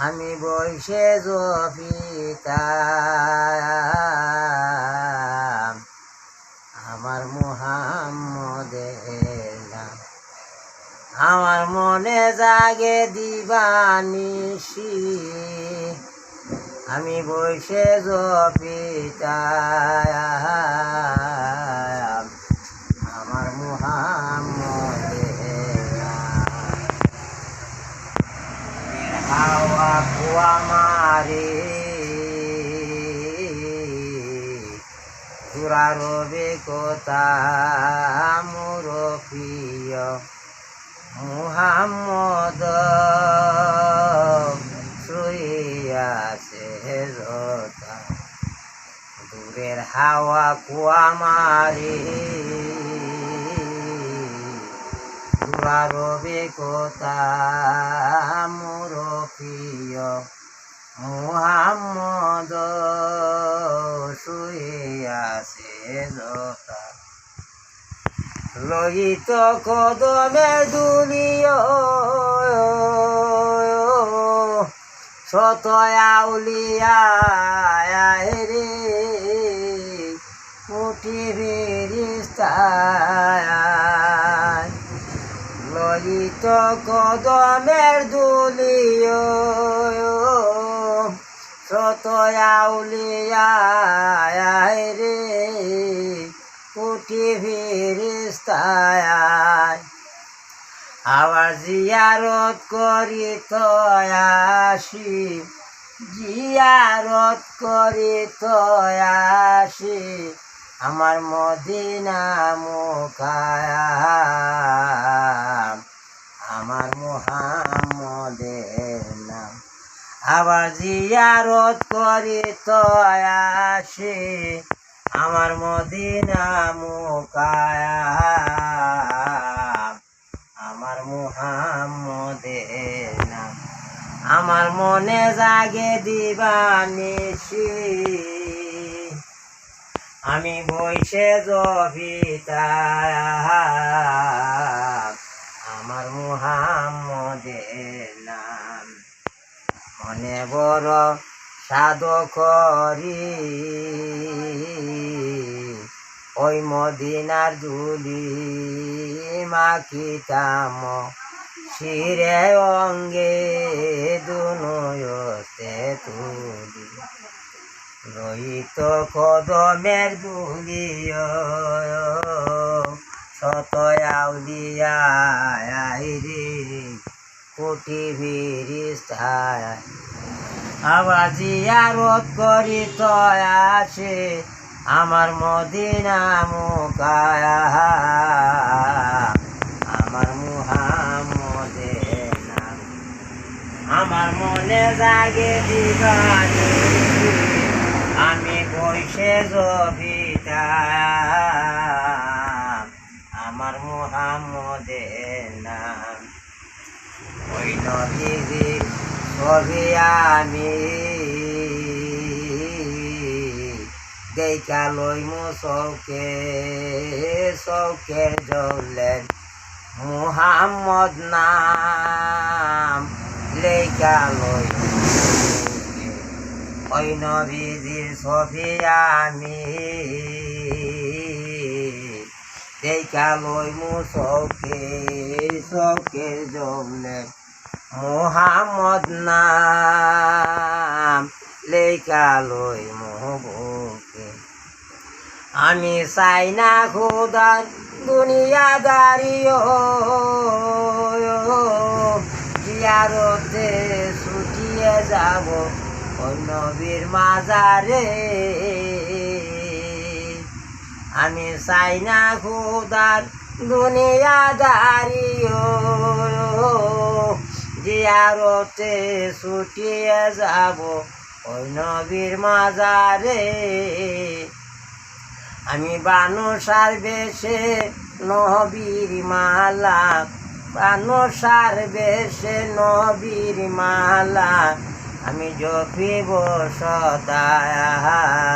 আমি বৈশে জপিতাম আমার মোহাম্মদের আমার মনে জাগে দিবানিসি আমি বৈশে জপিতাম রবে কথা মোর প্রিয় মুহাম্মদ শুইয়াছে রতা দূরের হাওয়া কুয়া মারে রবে কথা মোর প্রিয় মুহাম্মদ শুইয়াছে রতা লহিত কদমে দুলিয় শত আউলিয়া রে মুঠি ফিরিস্তায়। ললিত কদমের দুলিয় শত আউলিয়া রে, কুটি ফিরিস্তায়। আবার জিয়ারত করি তয়াসি জিয়ারত করি তয়াসি আমার মদিনা মুখায়া, আমার মোহাম্মদের আবার জিয়ারত করি তয়াসি আমার মদিনা মুখায়া আমার মোহাম্মদের নাম আমার মনে জাগে দিবানিসি আমি বইসে জবিতা আমার মোহাম্মদের নাম মনে বড় সাধ করি ওই মদিনার দুলি মাখিতাম, শিরে অঙ্গে দুনয়তে তুলি। রহিত কদমের দুলিয় শত আউলিয়া রে কোটি ভিরিস্তায় আবার জিয়ারত করি তয় আসে আমার মদিনা মুখায়া আমার মুহাম্মদের নাম আমার মনে জাগে দিবানি আমি বৈশে জবিতা আমার মুহাম্মদের নাম ওই নদীর ছবি আমি দেখা লই মো চৌকে চৌকের জ্বলেন মুহাম্মদ নাম। লেখা লই ওই নবীজির ছবি আমি দেখা লই মো চৌকে চৌকের জ্বলেন মুহাম্মদ নাম লেখা লই আমি চাই না খুদার দুনিয়াদারিও। জিয়ারতে ছুটিয়ে যাব নবীর মাজারে। আমি চাই না খুদার দুনিয়াদারিও। জিয়ারতে ছুটিয়ে যাব ওই নবীর মাজারে। আমি বানসার বেশে নবীর মালা বানসার বেশে নবীর মালা। আমি জপিব সদায়।